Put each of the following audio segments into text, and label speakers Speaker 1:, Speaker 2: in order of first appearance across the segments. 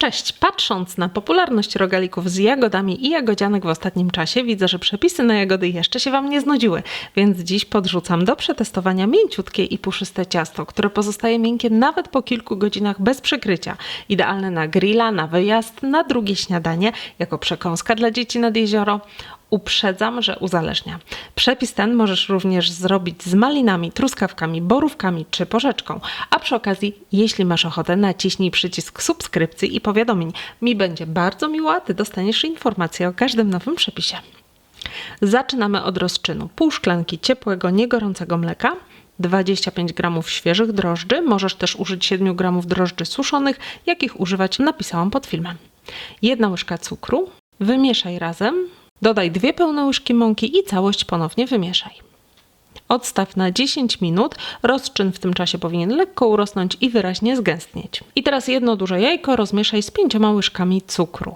Speaker 1: Cześć! Patrząc na popularność rogalików z jagodami i jagodzianek w ostatnim czasie, widzę, że przepisy na jagody jeszcze się Wam nie znudziły, więc dziś podrzucam do przetestowania mięciutkie i puszyste ciasto, które pozostaje miękkie nawet po kilku godzinach bez przykrycia. Idealne na grilla, na wyjazd, na drugie śniadanie, jako przekąska dla dzieci nad jezioro. Uprzedzam, że uzależnia. Przepis ten możesz również zrobić z malinami, truskawkami, borówkami czy porzeczką. A przy okazji, jeśli masz ochotę, naciśnij przycisk subskrypcji i powiadomień. Mi będzie bardzo miło, a Ty dostaniesz informacje o każdym nowym przepisie. Zaczynamy od rozczynu. Pół szklanki ciepłego, niegorącego mleka, 25 g świeżych drożdży. Możesz też użyć 7 g drożdży suszonych, jakich używać napisałam pod filmem. Jedna łyżka cukru. Wymieszaj razem. Dodaj dwie pełne łyżki mąki i całość ponownie wymieszaj. Odstaw na 10 minut. Rozczyn w tym czasie powinien lekko urosnąć i wyraźnie zgęstnieć. I teraz jedno duże jajko rozmieszaj z pięcioma łyżkami cukru.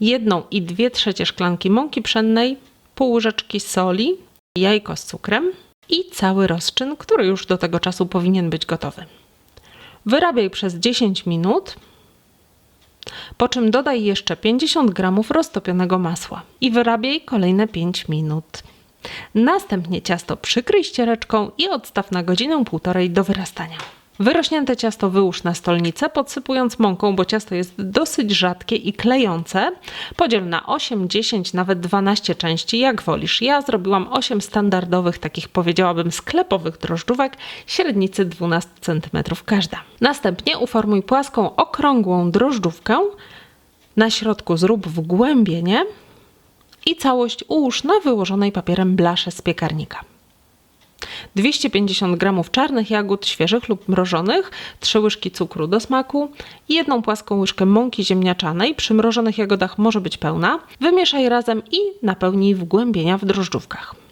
Speaker 1: Jedną i dwie trzecie szklanki mąki pszennej, pół łyżeczki soli, jajko z cukrem i cały rozczyn, który już do tego czasu powinien być gotowy. Wyrabiaj przez 10 minut, po czym dodaj jeszcze 50 g roztopionego masła i wyrabiaj kolejne 5 minut. Następnie ciasto przykryj ściereczką i odstaw na godzinę półtorej do wyrastania. Wyrośnięte ciasto wyłóż na stolnicę, podsypując mąką, bo ciasto jest dosyć rzadkie i klejące. Podziel na 8, 10, nawet 12 części, jak wolisz. Ja zrobiłam 8 standardowych, takich powiedziałabym sklepowych drożdżówek, średnicy 12 cm każda. Następnie uformuj płaską, okrągłą drożdżówkę. Na środku zrób wgłębienie i całość ułóż na wyłożonej papierem blasze z piekarnika. 250 g czarnych jagód świeżych lub mrożonych, 3 łyżki cukru do smaku i jedną płaską łyżkę mąki ziemniaczanej. Przy mrożonych jagodach może być pełna. Wymieszaj razem i napełnij wgłębienia w drożdżówkach.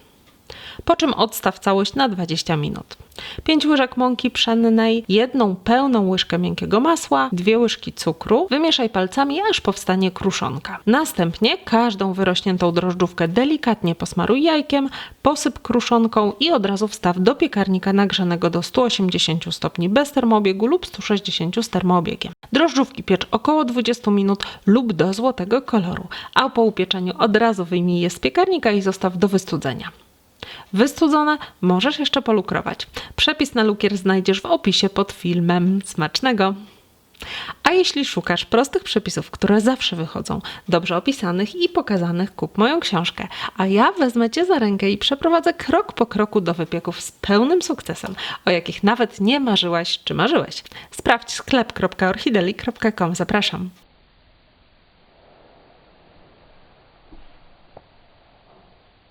Speaker 1: Po czym odstaw całość na 20 minut. 5 łyżek mąki pszennej, jedną pełną łyżkę miękkiego masła, dwie łyżki cukru. Wymieszaj palcami, aż powstanie kruszonka. Następnie każdą wyrośniętą drożdżówkę delikatnie posmaruj jajkiem, posyp kruszonką i od razu wstaw do piekarnika nagrzanego do 180 stopni bez termoobiegu lub 160 z termoobiegiem. Drożdżówki piecz około 20 minut lub do złotego koloru, a po upieczeniu od razu wyjmij je z piekarnika i zostaw do wystudzenia. Wystudzone możesz jeszcze polukrować. Przepis na lukier znajdziesz w opisie pod filmem. Smacznego! A jeśli szukasz prostych przepisów, które zawsze wychodzą, dobrze opisanych i pokazanych, kup moją książkę, a ja wezmę Cię za rękę i przeprowadzę krok po kroku do wypieków z pełnym sukcesem, o jakich nawet nie marzyłaś czy marzyłeś. Sprawdź sklep.orchideli.com. Zapraszam.